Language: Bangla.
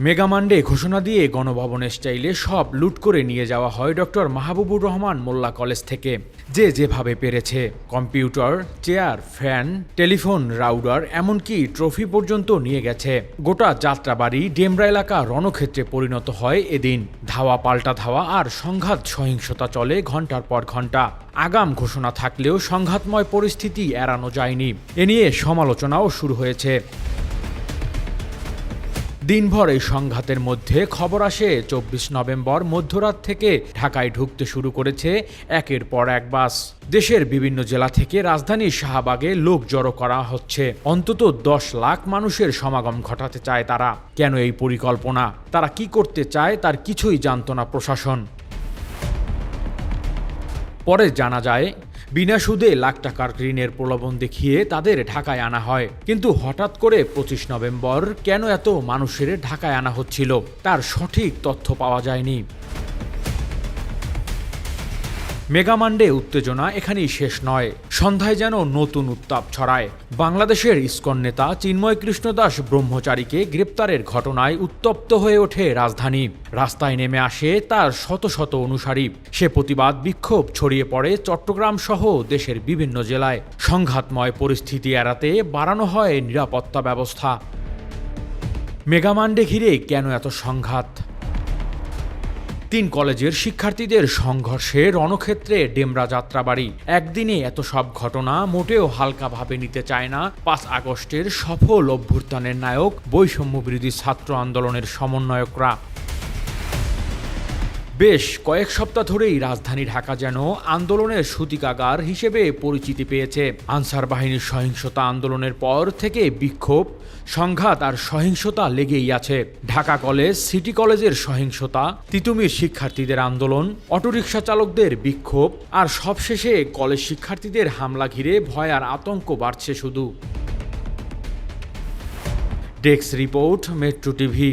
মেগা মান্ডে ঘোষণা দিয়ে গণভবনের স্টাইলে সব লুট করে নিয়ে যাওয়া হয় ডক্টর মাহবুবুর রহমান মোল্লা কলেজ থেকে। যে যেভাবে পেরেছে, computer, chair, fan, telephone, router, এমনকি ট্রফি পর্যন্ত নিয়ে গেছে। গোটা যাত্রাবাড়ি ডেমরা এলাকা রণক্ষেত্রে পরিণত হয় এদিন। ধাওয়া পাল্টা ধাওয়া আর সংঘাত সহিংসতা চলে ঘণ্টার পর ঘণ্টা আগাম ঘোষণা থাকলেও সংঘাতময় পরিস্থিতি এড়ানো যায়নি। এ নিয়ে সমালোচনাও শুরু হয়েছে। দিনভর এই সংঘাতের মধ্যে খবর আসে। চব্বিশ নভেম্বর মধ্যরাত থেকে ঢাকায় ঢুকতে শুরু করেছে একের পর এক বাস। দেশের বিভিন্ন জেলা থেকে রাজধানী শাহবাগে লোক জড়ো করা হচ্ছে। অন্তত দশ লাখ মানুষের সমাগম ঘটাতে চায় তারা। কেন এই পরিকল্পনা? তারা কি করতে চায় তার কিছুই জানত না প্রশাসন। পরে জানা যায় বিনা সুদে লাখ টাকার ঋণের প্রলোভন দেখিয়ে তাদের ঢাকায় আনা হয়। কিন্তু হঠাৎ করে পঁচিশ নভেম্বর কেন এত মানুষের ঢাকায় আনা হচ্ছিল? তার সঠিক তথ্য পাওয়া যায়নি। মেগামান্ডে উত্তেজনা এখানেই শেষ নয়। সন্ধ্যায় যেন নতুন উত্তাপ ছড়ায়। বাংলাদেশের ইস্কন নেতা চিন্ময় কৃষ্ণদাস ব্রহ্মচারীকে গ্রেপ্তারের ঘটনায় উত্তপ্ত হয়ে ওঠে রাজধানী। রাস্তায় নেমে আসে তার শত শত অনুসারী। সে প্রতিবাদ বিক্ষোভ ছড়িয়ে পড়ে চট্টগ্রাম সহ দেশের বিভিন্ন জেলায়। সংঘাতময় পরিস্থিতি এড়াতে বাড়ানো হয় নিরাপত্তা ব্যবস্থা। মেগামান্ডে ঘিরে কেন এত সংঘাত? তিন কলেজের শিক্ষার্থীদের সংঘর্ষে রণক্ষেত্রে ডেমরা যাত্রাবাড়ি। একদিনে এত সব ঘটনা মোটেও হালকাভাবে নিতে চায় না। পাঁচ আগস্টের সফল অভ্যুত্থানের নায়ক বৈষম্য বিরোধী ছাত্র আন্দোলনের সমন্বয়করা। বেশ কয়েক সপ্তাহ ধরেই রাজধানী ঢাকা যেন আন্দোলনের সূতিকাগার হিসেবে পরিচিতি পেয়েছে। আনসার বাহিনীর সহিংসতা আন্দোলনের পর থেকে বিক্ষোভ, সংঘাত আর সহিংসতা লেগেই আছে। ঢাকা কলেজ, সিটি কলেজের সহিংসতা, তিতুমির শিক্ষার্থীদের আন্দোলন, অটোরিকশা চালকদের বিক্ষোভ আর সবশেষে কলেজ শিক্ষার্থীদের হামলা ঘিরে ভয় আর আতঙ্ক বাড়ছে শুধু। Desk report, metro TV.